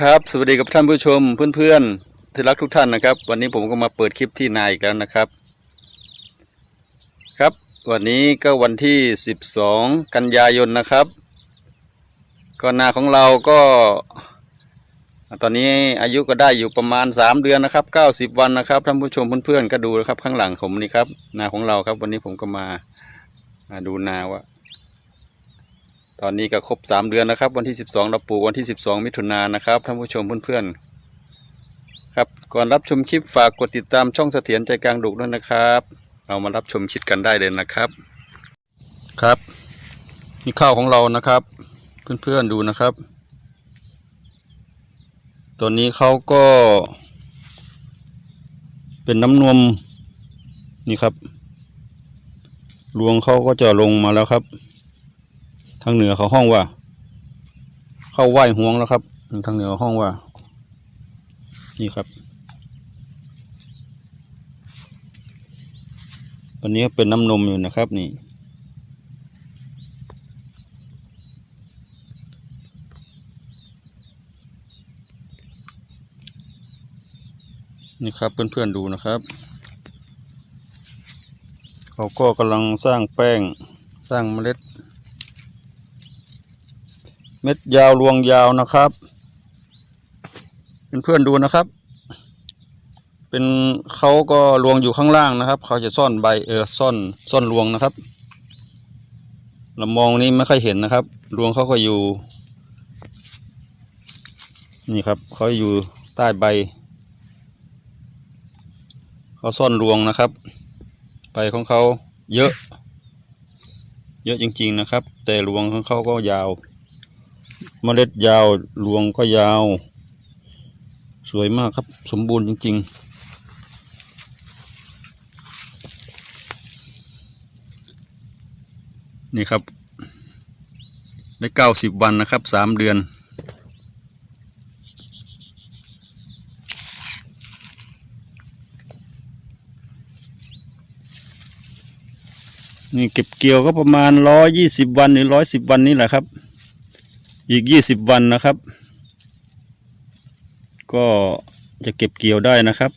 ครับสวัสดีกับท่านผู้ชมเพื่อนๆที่รักทุกท่านนะครับ วันนี้ผมก็มาเปิดคลิปที่นาอีกแล้วนะครับ ครับ วันนี้ก็วันที่ 12 กันยายนนะครับ ก็นาของเราก็ ตอนนี้อายุก็ได้อยู่ประมาณ 3 เดือนนะครับ 90 วันนะครับท่านผู้ชมเพื่อนๆก็ดูนะครับข้างหลังผมนี่ครับนาของเราครับ วันนี้ผมก็มามาดูนาว่า ตอนนี้ก็ครบสามเดือนนะครับ วันที่12เราปลูกวันที่12มิถุนายนนะครับท่านผู้ชมเพื่อนๆครับก่อนรับชมคลิปฝากกดติดตามช่องเสถียรใจกลางดุกด้วยนะครับ เรามารับชมคลิปกันได้เลยนะครับครับนี่ข้าวของเรานะครับ เพื่อนๆดูนะครับตัวนี้เขาก็ เป็นน้ำนมนี่ครับรวงเขาก็จะลงมาแล้วครับ ทางเหนือเขาห้องว่า เข้าไหว้ห่วงแล้วครับ ทางเหนือห้องว่า นี่ครับวันนี้เป็นน้ำนมอยู่นะครับนี่นี่ครับเพื่อนๆดูนะครับ เขาก็กำลังสร้างแป้งสร้างเมล็ด เม็ดยาวรวงยาวนะครับเพื่อนๆดูนะครับ เป็นเขาก็รวงอยู่ข้างล่างนะครับ เขาจะซ่อนใบเออซ่อนซ่อนรวงนะครับเรามองนี้ไม่ค่อยเห็นนะครับ รวงเขาก็อยู่ นี่ครับเขาอยู่ใต้ใบ เขาซ่อนรวงนะครับ ใบของเขาเยอะ เยอะจริงๆนะครับ แต่รวงของเขาก็ยาว เมล็ดยาวรวงก็ยาว สวยมากครับ สมบูรณ์จริง ๆ นี่ครับ ได้เก้าสิบวันนะครับสามเดือน นี่เก็บเกี่ยวก็ประมาณร้อยยี่สิบวันหรือร้อยสิบวันนี่แหละครับ อีกยี่สิบวันนะครับ ก็จะเก็บเกี่ยวได้นะครับ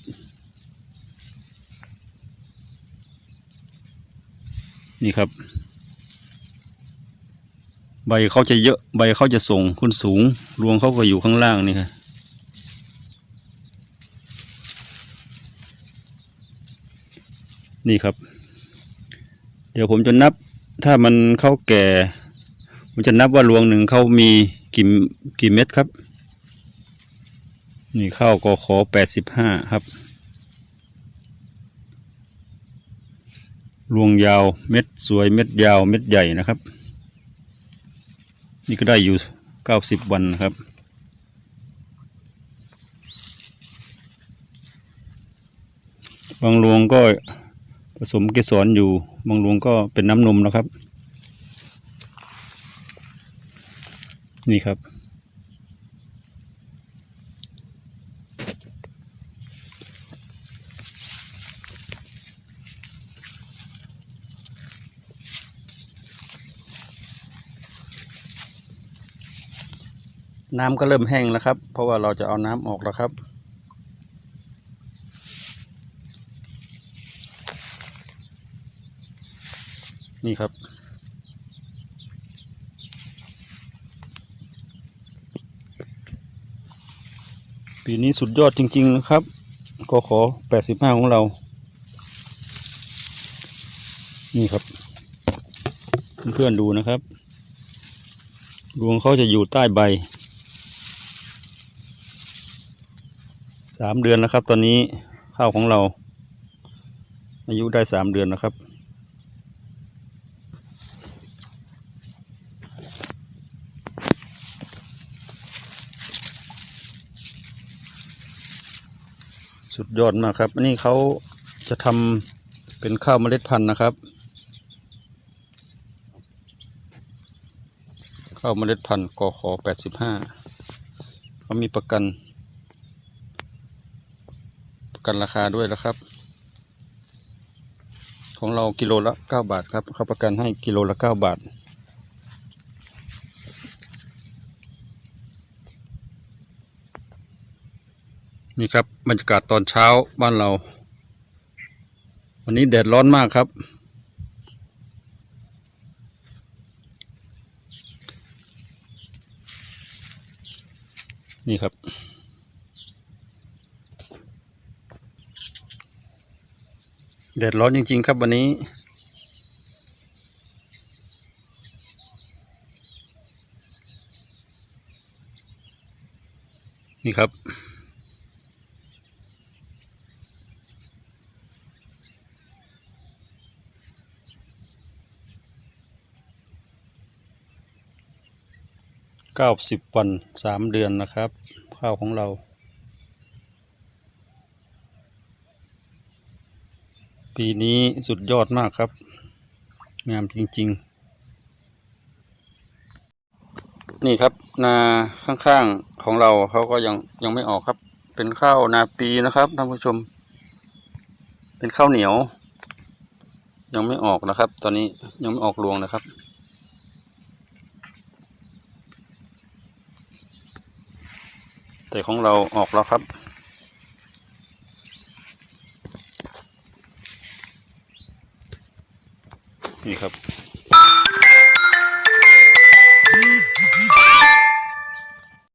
นี่ครับ ใบเขาจะเยอะใบเขาจะส่งขึ้นสูง รวงเขาก็อยู่ข้างล่างนี่ครับนี่ครับ เดี๋ยวผมจะนับถ้ามันเข้าแก่ ผมจะนับว่ารวงหนึ่งเขามีกี่กี่เม็ดครับ นี่ข้าวกอขอแปดสิบห้าครับ รวงยาวเม็ดสวยเม็ดยาวเม็ดใหญ่นะครับ นี่ก็ได้อยู่เก้าสิบวันครับบางรวงก็ผสมเกสรอยู่ บางรวงก็เป็นน้ำนมนะครับ นี่ครับ น้ำก็เริ่มแห้งแล้วครับ เพราะว่าเราจะเอาน้ำออกแล้วครับนี่ครับ ปีนี้สุดยอดจริง ๆ นะครับก็ขอ 85 ของเรา นี่ครับ เพื่อนๆดูนะครับรวงเขาจะอยู่ใต้ใบ สามเดือนแล้วครับ ตอนนี้ข้าวของเรา อายุได้สามเดือนนะครับ สุดยอดมากครับนนี้เขาจะทำเป็นข้าวเมล็ดพันธุ์นะครับ ข้าวเมล็ดพันธุ์กขอแปดสิบห้าเขามีประกัน ประกันราคาด้วยแล้วครับ ของเรากิโลละเก้าบาทครับเขาประกันให้กิโลละเก้าบาท นี่ครับบรรยากาศตอนเช้าบ้านเรา วันนี้แดดร้อนมากครับ นี่ครับ แดดร้อนจริง ๆ ครับวันนี้นี่ครับ เก้าสิบวันสามเดือนนะครับ ข้าวของเรา ปีนี้สุดยอดมากครับ งามจริง ๆ นี่ครับ นาข้างๆของเราเขาก็ยังยังไม่ออกครับ เป็นข้าวนาปีนะครับท่านผู้ชม เป็นข้าวเหนียว ยังไม่ออกนะครับ ตอนนี้ยังไม่ออกรวงนะครับ แต่ของเราออกแล้วครับ นี่ครับ